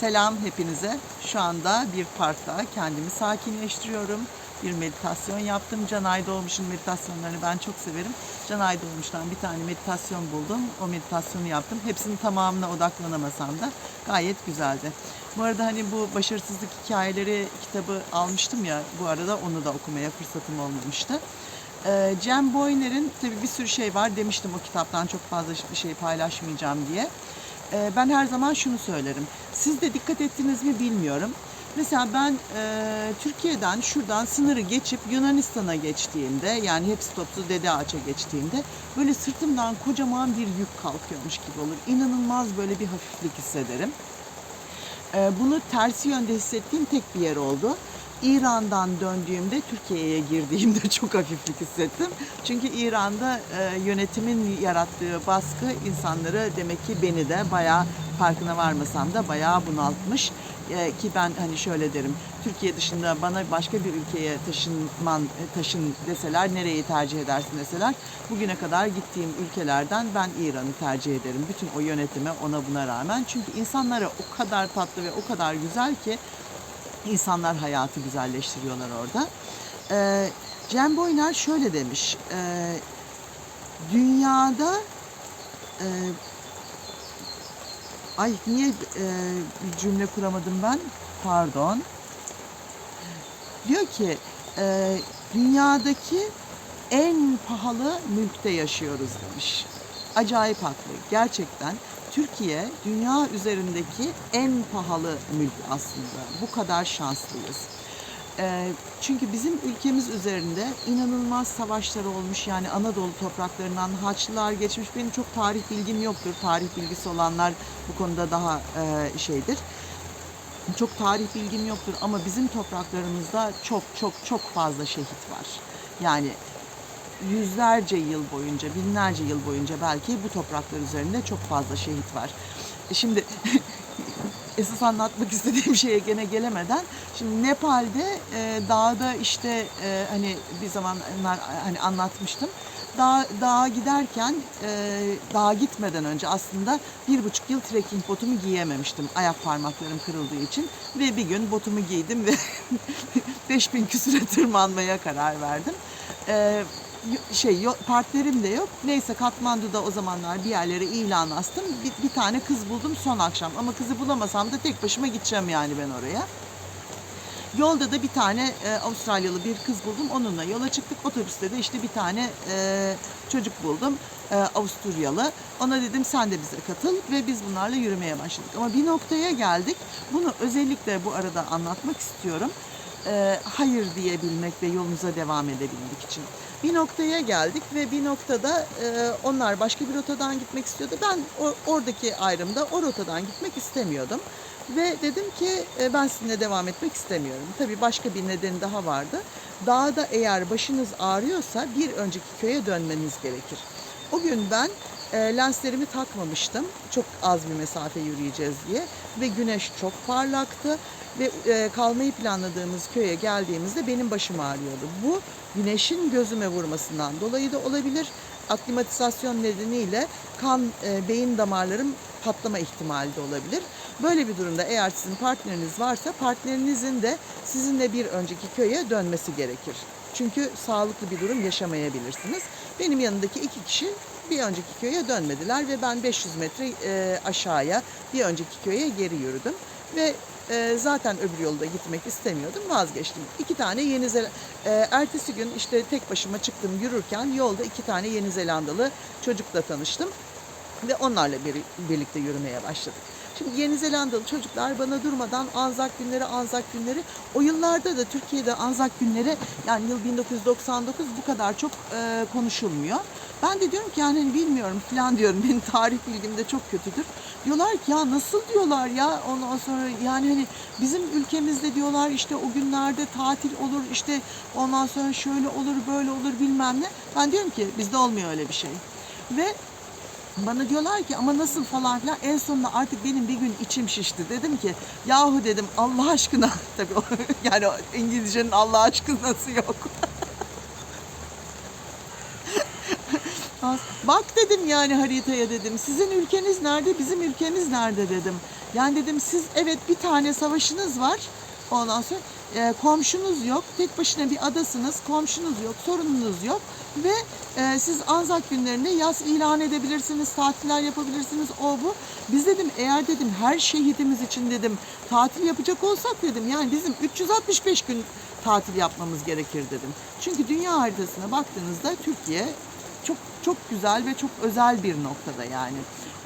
Selam hepinize. Şu anda bir parkta kendimi sakinleştiriyorum. Bir meditasyon yaptım. Can Aydoğmuş'un meditasyonlarını ben çok severim. Can Aydoğmuş'tan bir tane meditasyon buldum. O meditasyonu yaptım. Hepsinin tamamına odaklanamasam da gayet güzeldi. Bu arada hani bu başarısızlık hikayeleri kitabı almıştım ya. Bu arada onu da okumaya fırsatım olmamıştı. Ee, Cem Boyner'in tabii bir sürü şey var demiştim o kitaptan çok fazla bir şey paylaşmayacağım diye. Ee, ben her zaman şunu söylerim. Siz de dikkat ettiniz mi bilmiyorum. Mesela ben e, Türkiye'den şuradan sınırı geçip Yunanistan'a geçtiğimde yani hepsi toplu Dede Ağaç'a geçtiğimde böyle sırtımdan kocaman bir yük kalkıyormuş gibi olur. İnanılmaz böyle bir hafiflik hissederim. Ee, Bunu tersi yönde hissettiğim tek bir yer oldu. İran'dan döndüğümde Türkiye'ye girdiğimde çok hafiflik hissettim. Çünkü İran'da e, yönetimin yarattığı baskı insanları demek ki beni de bayağı farkına varmasam da bayağı bunaltmış. E, ki ben hani şöyle derim. Türkiye dışında bana başka bir ülkeye taşınman e, taşın deseler nereyi tercih edersin deseler bugüne kadar gittiğim ülkelerden ben İran'ı tercih ederim. Bütün o yönetime ona buna rağmen. Çünkü insanlara o kadar tatlı ve o kadar güzel ki insanlar hayatı güzelleştiriyorlar orada. Ee, Cem Boyner şöyle demiş. e, dünyada e, ay niye e, bir cümle kuramadım ben? Pardon. Diyor ki e, dünyadaki en pahalı mülkte yaşıyoruz demiş. Acayip haklı. Gerçekten Türkiye dünya üzerindeki en pahalı mülk aslında. Bu kadar şanslıyız. Ee, çünkü bizim ülkemiz üzerinde inanılmaz savaşlar olmuş. Yani Anadolu topraklarından Haçlılar geçmiş. Benim çok tarih bilgim yoktur. Tarih bilgisi olanlar bu konuda daha e, şeydir. Çok tarih bilgim yoktur ama bizim topraklarımızda çok çok çok fazla şehit var. Yani yüzlerce yıl boyunca, binlerce yıl boyunca belki bu topraklar üzerinde çok fazla şehit var. E Şimdi esas anlatmak istediğim şeye gene gelemeden şimdi Nepal'de e, dağda işte e, hani bir zamanlar hani anlatmıştım. Dağ, dağa giderken e, dağa gitmeden önce aslında bir buçuk yıl trekking botumu giyememiştim ayak parmaklarım kırıldığı için ve bir gün botumu giydim ve 5000 küsüre tırmanmaya karar verdim. E, şey yok, partnerim de yok. Neyse Katmandu'da o zamanlar bir yerlere ilan astım. Bir, bir tane kız buldum son akşam. Ama kızı bulamasam da tek başıma gideceğim yani ben oraya. Yolda da bir tane e, Avustralyalı bir kız buldum. Onunla yola çıktık. Otobüste de işte bir tane e, çocuk buldum. E, Avusturyalı. Ona dedim sen de bize katıl ve biz bunlarla yürümeye başladık. Ama bir noktaya geldik. Bunu özellikle bu arada anlatmak istiyorum. E, hayır diyebilmek ve yolumuza devam edebilmek için. Bir noktaya geldik ve bir noktada e, onlar başka bir rotadan gitmek istiyordu. Ben o, oradaki ayrımda o rotadan gitmek istemiyordum. Ve dedim ki e, ben sizinle devam etmek istemiyorum. Tabii başka bir nedeni daha vardı. Dağda eğer başınız ağrıyorsa bir önceki köye dönmeniz gerekir. O gün ben e, lenslerimi takmamıştım. Çok az bir mesafe yürüyeceğiz diye. Ve güneş çok parlaktı. Ve e, kalmayı planladığımız köye geldiğimizde benim başım ağrıyordu. Bu güneşin gözüme vurmasından dolayı da olabilir. Aklimatizasyon nedeniyle kan, e, beyin damarlarım patlama ihtimali de olabilir. Böyle bir durumda eğer sizin partneriniz varsa partnerinizin de sizinle bir önceki köye dönmesi gerekir. Çünkü sağlıklı bir durum yaşamayabilirsiniz. Benim yanındaki iki kişi bir önceki köye dönmediler ve ben 500 metre e, aşağıya bir önceki köye geri yürüdüm ve e, zaten öbür yolda gitmek istemiyordum vazgeçtim. İki tane Yeni Zel e, ertesi gün işte tek başıma çıktım yürürken yolda iki tane Yeni Zelandalı çocukla tanıştım ve onlarla bir, birlikte yürümeye başladık. Şimdi Yeni Zelandalı çocuklar bana durmadan Anzak günleri, Anzak günleri. O yıllarda da Türkiye'de Anzak günleri yani yıl 1999 bu kadar çok e, konuşulmuyor. Ben de diyorum ki yani hani bilmiyorum falan diyorum. Benim tarih bilgim de çok kötüdür. Diyorlar ki ya nasıl diyorlar ya ondan sonra yani hani bizim ülkemizde diyorlar işte o günlerde tatil olur işte ondan sonra şöyle olur böyle olur bilmem ne. Ben diyorum ki bizde olmuyor öyle bir şey. Ve bana diyorlar ki ama nasıl falan filan en sonunda artık benim bir gün içim şişti. Dedim ki yahu dedim Allah aşkına tabii yani İngilizcenin Allah aşkınası yok. Bak dedim yani haritaya dedim. Sizin ülkeniz nerede, bizim ülkemiz nerede dedim. Yani dedim siz evet bir tane savaşınız var. Ondan sonra e, komşunuz yok. Tek başına bir adasınız. Komşunuz yok. Sorununuz yok. Ve e, siz Anzak günlerinde yaz ilan edebilirsiniz. Tatiller yapabilirsiniz. O bu. Biz dedim eğer dedim her şehidimiz için dedim tatil yapacak olsak dedim yani bizim 365 gün tatil yapmamız gerekir dedim. Çünkü dünya haritasına baktığınızda Türkiye çok çok güzel ve çok özel bir noktada yani.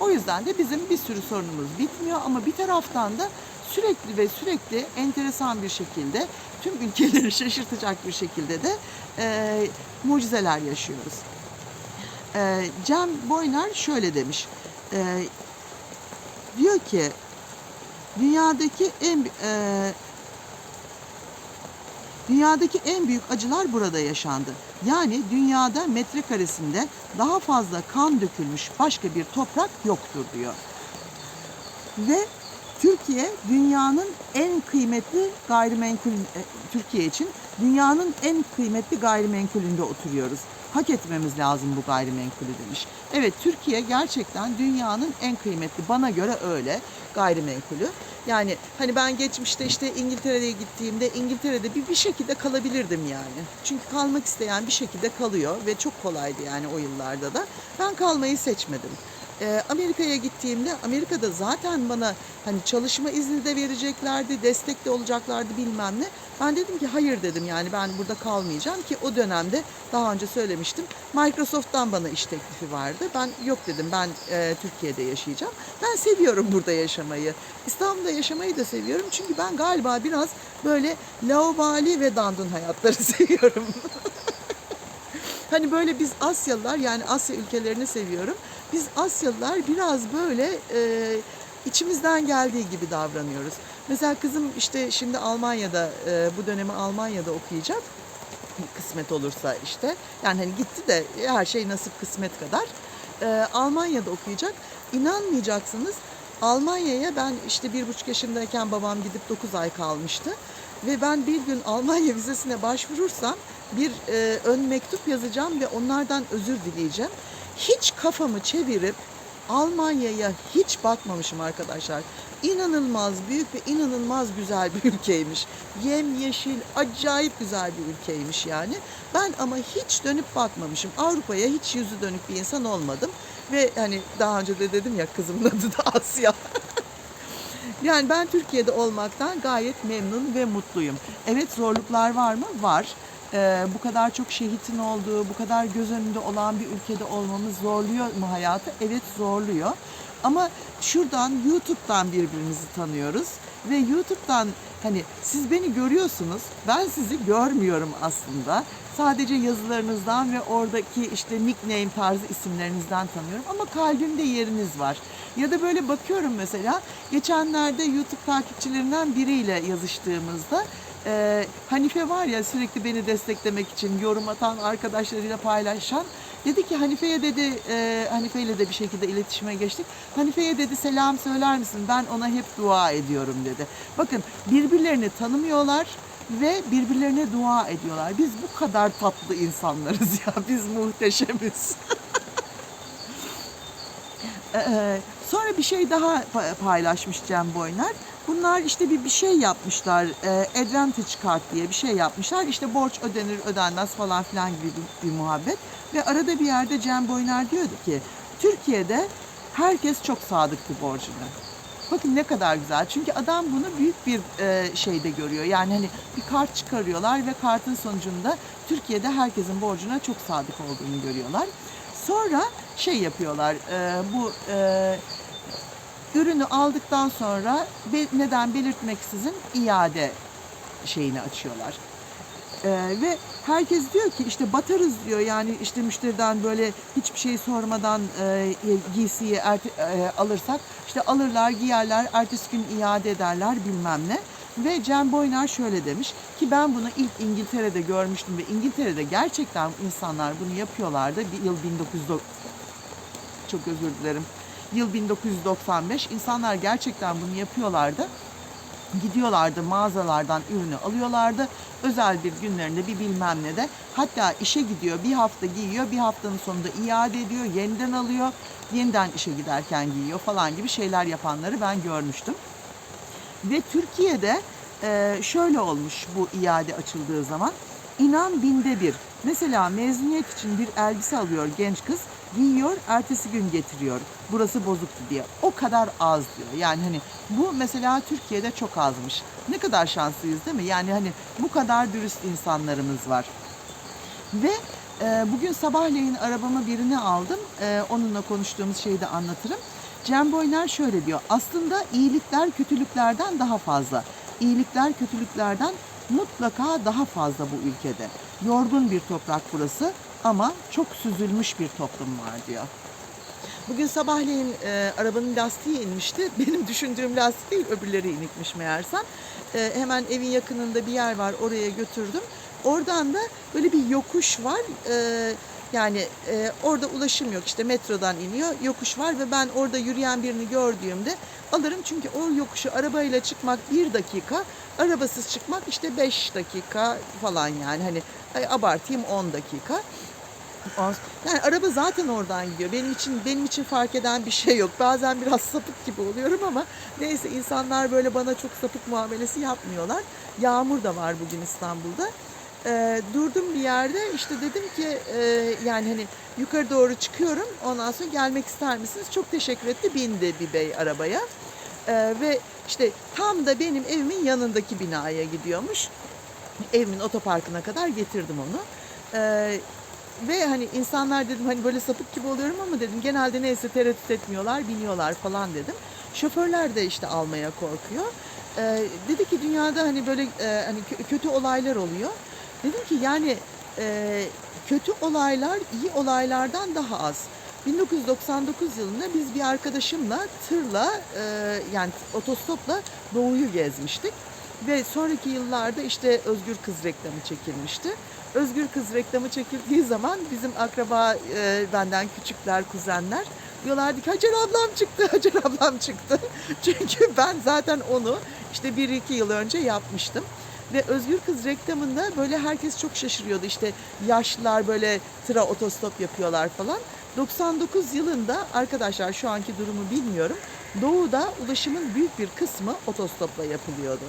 O yüzden de bizim bir sürü sorunumuz bitmiyor ama bir taraftan da sürekli ve sürekli enteresan bir şekilde tüm ülkeleri şaşırtacak bir şekilde de e, mucizeler yaşıyoruz. E, Cem Boyner şöyle demiş. E, diyor ki dünyadaki en e, Dünyadaki en büyük acılar burada yaşandı. Yani dünyada metrekaresinde daha fazla kan dökülmüş başka bir toprak yoktur diyor. Ve Türkiye dünyanın en kıymetli gayrimenkul e, Türkiye için dünyanın en kıymetli gayrimenkulünde oturuyoruz. Hak etmemiz lazım bu gayrimenkulü demiş. Evet Türkiye gerçekten dünyanın en kıymetli bana göre öyle gayrimenkulü. Yani hani ben geçmişte işte İngiltere'ye gittiğimde İngiltere'de bir bir şekilde kalabilirdim yani. Çünkü kalmak isteyen bir şekilde kalıyor ve çok kolaydı yani o yıllarda da. Ben kalmayı seçmedim. Ee, Amerika'ya gittiğimde Amerika'da zaten bana hani çalışma izni de vereceklerdi, destek de olacaklardı bilmem ne. Ben dedim ki hayır dedim yani ben burada kalmayacağım ki o dönemde daha önce söylemiştim Microsoft'tan bana iş teklifi vardı. Ben yok dedim ben e, Türkiye'de yaşayacağım. Ben seviyorum burada yaşamayı. İstanbul'da yaşamayı da seviyorum çünkü ben galiba biraz böyle laubali ve dandun hayatları seviyorum. Hani böyle biz Asyalılar yani Asya ülkelerini seviyorum. Biz Asyalılar biraz böyle e, içimizden geldiği gibi davranıyoruz. Mesela kızım işte şimdi Almanya'da e, bu dönemi Almanya'da okuyacak. Kısmet olursa işte. Yani hani gitti de her şey nasip kısmet kadar. E, Almanya'da okuyacak. İnanmayacaksınız Almanya'ya ben işte bir buçuk yaşındayken babam gidip 9 ay kalmıştı. Ve ben bir gün Almanya vizesine başvurursam bir e, ön mektup yazacağım ve onlardan özür dileyeceğim. Hiç kafamı çevirip Almanya'ya hiç bakmamışım arkadaşlar. İnanılmaz büyük ve inanılmaz güzel bir ülkeymiş. Yem yeşil, acayip güzel bir ülkeymiş yani. Ben ama hiç dönüp bakmamışım. Avrupa'ya hiç yüzü dönük bir insan olmadım. Ve hani daha önce de dedim ya kızımın adı da Asya. Yani ben Türkiye'de olmaktan gayet memnun ve mutluyum. Evet zorluklar var mı? Var. Ee, bu kadar çok şehitin olduğu, bu kadar göz önünde olan bir ülkede olmamız zorluyor mu hayatı? Evet zorluyor. Ama şuradan YouTube'dan birbirimizi tanıyoruz ve YouTube'dan hani siz beni görüyorsunuz, ben sizi görmüyorum aslında. Sadece yazılarınızdan ve oradaki işte nickname tarzı isimlerinizden tanıyorum ama kalbimde yeriniz var. Ya da böyle bakıyorum mesela geçenlerde YouTube takipçilerinden biriyle yazıştığımızda e, Hanife var ya sürekli beni desteklemek için yorum atan arkadaşlarıyla paylaşan dedi ki Hanife'ye dedi e, Hanife ile de bir şekilde iletişime geçtik. Hanife'ye dedi selam söyler misin? Ben ona hep dua ediyorum dedi. Bakın birbirlerini tanımıyorlar ve birbirlerine dua ediyorlar. Biz bu kadar tatlı insanlarız ya. Biz muhteşemiz. Ee, sonra bir şey daha pa- paylaşmış Cem Boyner. Bunlar işte bir bir şey yapmışlar. e, Advantage Card diye bir şey yapmışlar. İşte borç ödenir ödenmez falan filan gibi bir, bir muhabbet. Ve arada bir yerde Cem Boyner diyordu ki Türkiye'de herkes çok sadıktı borcuna. Bakın ne kadar güzel. Çünkü adam bunu büyük bir e, şeyde görüyor. Yani hani bir kart çıkarıyorlar ve kartın sonucunda Türkiye'de herkesin borcuna çok sadık olduğunu görüyorlar. Sonra şey yapıyorlar. e, bu e, ürünü aldıktan sonra be- neden belirtmeksizin iade şeyini açıyorlar. Ee, ve herkes diyor ki işte batarız diyor yani işte müşteriden böyle hiçbir şey sormadan e, giysiyi erte- e, alırsak işte alırlar giyerler ertesi gün iade ederler bilmem ne. Ve Cem Boyner şöyle demiş ki ben bunu ilk İngiltere'de görmüştüm ve İngiltere'de gerçekten insanlar bunu yapıyorlardı. Bir yıl 1990 çok özür dilerim. Yıl 1995 insanlar gerçekten bunu yapıyorlardı. gidiyorlardı mağazalardan ürünü alıyorlardı. Özel bir günlerinde bir bilmem ne de hatta işe gidiyor bir hafta giyiyor bir haftanın sonunda iade ediyor yeniden alıyor yeniden işe giderken giyiyor falan gibi şeyler yapanları ben görmüştüm. Ve Türkiye'de e, şöyle olmuş bu iade açıldığı zaman. İnan binde bir. Mesela mezuniyet için bir elbise alıyor genç kız. Giyiyor, ertesi gün getiriyor. Burası bozuktu diye. O kadar az diyor. Yani hani bu mesela Türkiye'de çok azmış. Ne kadar şanslıyız değil mi? Yani hani bu kadar dürüst insanlarımız var. Ve e, bugün sabahleyin arabama birini aldım. E, onunla konuştuğumuz şeyi de anlatırım. Cem Boyner şöyle diyor. Aslında iyilikler kötülüklerden daha fazla. İyilikler kötülüklerden mutlaka daha fazla bu ülkede. Yorgun bir toprak burası ama çok süzülmüş bir toplum var diyor. Bugün sabahleyin e, arabanın lastiği inmişti. Benim düşündüğüm lastik değil öbürleri inikmiş meğersem. E, hemen evin yakınında bir yer var oraya götürdüm. Oradan da böyle bir yokuş var. E, yani e, orada ulaşım yok işte metrodan iniyor yokuş var ve ben orada yürüyen birini gördüğümde alırım. Çünkü o yokuşu arabayla çıkmak bir dakika arabasız çıkmak işte beş dakika falan yani hani ay, abartayım 10 dakika. Yani araba zaten oradan gidiyor. Benim için benim için fark eden bir şey yok. Bazen biraz sapık gibi oluyorum ama neyse insanlar böyle bana çok sapık muamelesi yapmıyorlar. Yağmur da var bugün İstanbul'da. Ee, durdum bir yerde işte dedim ki e, yani hani yukarı doğru çıkıyorum. Ondan sonra gelmek ister misiniz? Çok teşekkür etti. Bindi bir bey arabaya. Ee, ve işte tam da benim evimin yanındaki binaya gidiyormuş. Evimin otoparkına kadar getirdim onu. Ee, ve hani insanlar dedim hani böyle sapık gibi oluyorum ama dedim genelde neyse tereddüt etmiyorlar, biniyorlar falan dedim. Şoförler de işte almaya korkuyor. Ee, dedi ki dünyada hani böyle e, hani kö- kötü olaylar oluyor. Dedim ki yani e, kötü olaylar iyi olaylardan daha az. 1999 yılında biz bir arkadaşımla tırla e, yani otostopla doğuyu gezmiştik. Ve sonraki yıllarda işte Özgür Kız reklamı çekilmişti. Özgür Kız reklamı çekildiği zaman bizim akraba e, benden küçükler, kuzenler diyorlardı ki Hacer ablam çıktı, Hacer ablam çıktı. Çünkü ben zaten onu işte bir iki yıl önce yapmıştım. Ve Özgür Kız reklamında böyle herkes çok şaşırıyordu. İşte yaşlılar böyle tıra otostop yapıyorlar falan. 99 yılında arkadaşlar şu anki durumu bilmiyorum. Doğu'da ulaşımın büyük bir kısmı otostopla yapılıyordu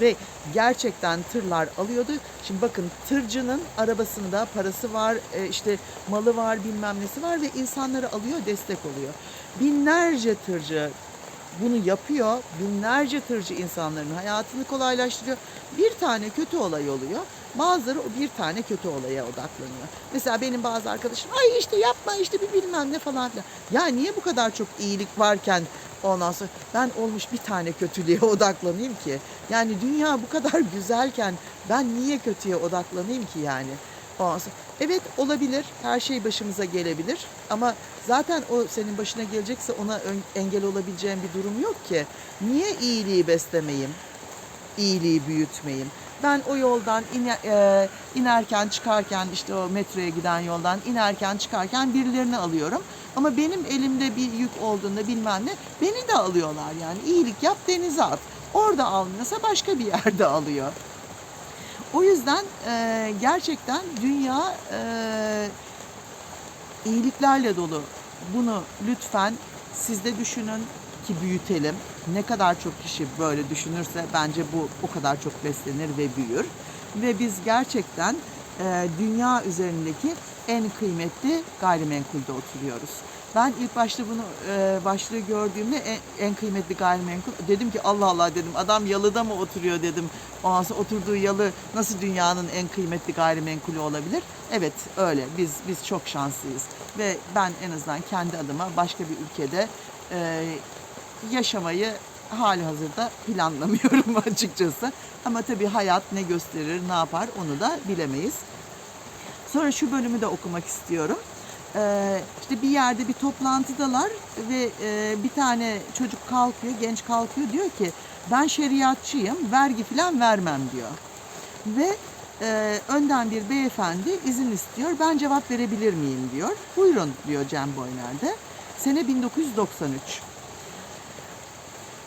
ve gerçekten tırlar alıyordu. Şimdi bakın tırcının arabasında parası var, e, işte malı var, bilmem nesi var ve insanları alıyor, destek oluyor. Binlerce tırcı bunu yapıyor. Binlerce tırcı insanların hayatını kolaylaştırıyor. Bir tane kötü olay oluyor. Bazıları o bir tane kötü olaya odaklanıyor. Mesela benim bazı arkadaşım ay işte yapma işte bir bilmem ne falan filan. Ya niye bu kadar çok iyilik varken ondan sonra ben olmuş bir tane kötülüğe odaklanayım ki? Yani dünya bu kadar güzelken ben niye kötüye odaklanayım ki yani? Ondan sonra, evet olabilir her şey başımıza gelebilir ama zaten o senin başına gelecekse ona engel olabileceğim bir durum yok ki. Niye iyiliği beslemeyeyim? iyiliği büyütmeyeyim. Ben o yoldan e, inerken çıkarken işte o metroya giden yoldan inerken çıkarken birilerini alıyorum. Ama benim elimde bir yük olduğunda bilmem ne beni de alıyorlar yani. iyilik yap denize at. Orada almıyorsa başka bir yerde alıyor. O yüzden e, gerçekten dünya e, iyiliklerle dolu. Bunu lütfen siz de düşünün ki büyütelim. Ne kadar çok kişi böyle düşünürse bence bu o kadar çok beslenir ve büyür. Ve biz gerçekten e, dünya üzerindeki en kıymetli gayrimenkulde oturuyoruz. Ben ilk başta bunu e, başlığı gördüğümde en, en kıymetli gayrimenkul dedim ki Allah Allah dedim adam yalıda mı oturuyor dedim. Ondan sonra oturduğu yalı nasıl dünyanın en kıymetli gayrimenkulü olabilir? Evet öyle biz biz çok şanslıyız ve ben en azından kendi adıma başka bir ülkede e, yaşamayı hali hazırda planlamıyorum açıkçası. Ama tabii hayat ne gösterir, ne yapar onu da bilemeyiz. Sonra şu bölümü de okumak istiyorum. Ee, işte bir yerde bir toplantıdalar ve e, bir tane çocuk kalkıyor, genç kalkıyor diyor ki ben şeriatçıyım, vergi falan vermem diyor. Ve e, önden bir beyefendi izin istiyor, ben cevap verebilir miyim diyor. Buyurun diyor Cem Boyner'de. Sene 1993.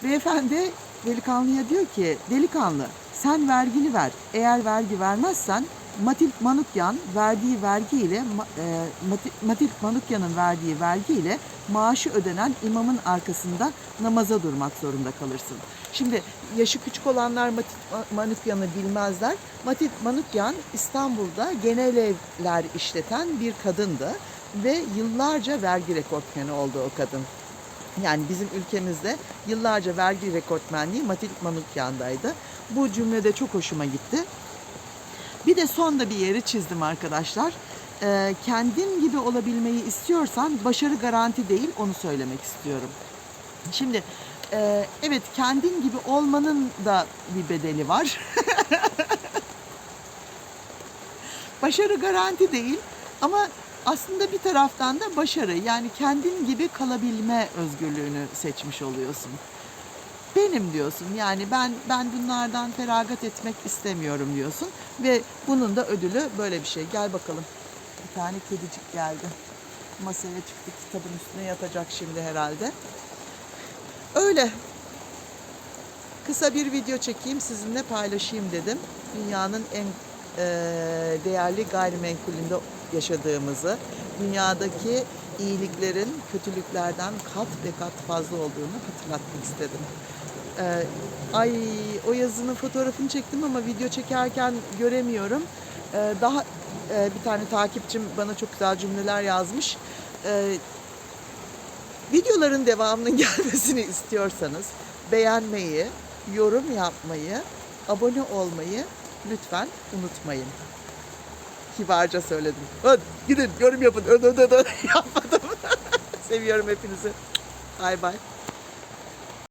Beyefendi delikanlıya diyor ki delikanlı sen vergini ver. Eğer vergi vermezsen Matilk Manukyan verdiği vergi ile e, Manukyan'ın verdiği vergi ile maaşı ödenen imamın arkasında namaza durmak zorunda kalırsın. Şimdi yaşı küçük olanlar Matilk Ma- Manukyan'ı bilmezler. Matilk Manukyan İstanbul'da genel evler işleten bir kadındı ve yıllarca vergi rekortmeni oldu o kadın. Yani bizim ülkemizde yıllarca vergi rekortmenliği Matilk Manukyan'daydı. Bu cümlede çok hoşuma gitti. Bir de son da bir yeri çizdim arkadaşlar. Ee, kendin gibi olabilmeyi istiyorsan başarı garanti değil onu söylemek istiyorum. Şimdi e, evet kendin gibi olmanın da bir bedeli var. başarı garanti değil ama aslında bir taraftan da başarı yani kendin gibi kalabilme özgürlüğünü seçmiş oluyorsun. Benim diyorsun yani ben ben bunlardan feragat etmek istemiyorum diyorsun ve bunun da ödülü böyle bir şey. Gel bakalım. Bir tane kedicik geldi. Masaya çıktı kitabın üstüne yatacak şimdi herhalde. Öyle. Kısa bir video çekeyim sizinle paylaşayım dedim. Dünyanın en eee, değerli gayrimenkulünde yaşadığımızı, dünyadaki iyiliklerin kötülüklerden kat ve kat fazla olduğunu hatırlatmak istedim. Ee, ay o yazının fotoğrafını çektim ama video çekerken göremiyorum. Ee, daha e, bir tane takipçim bana çok güzel cümleler yazmış. Ee, videoların devamının gelmesini istiyorsanız beğenmeyi, yorum yapmayı, abone olmayı lütfen unutmayın. Kibarca söyledim. Hadi gidin yorum yapın. Öd öd öd. Yapmadım. Seviyorum hepinizi. Bay bay.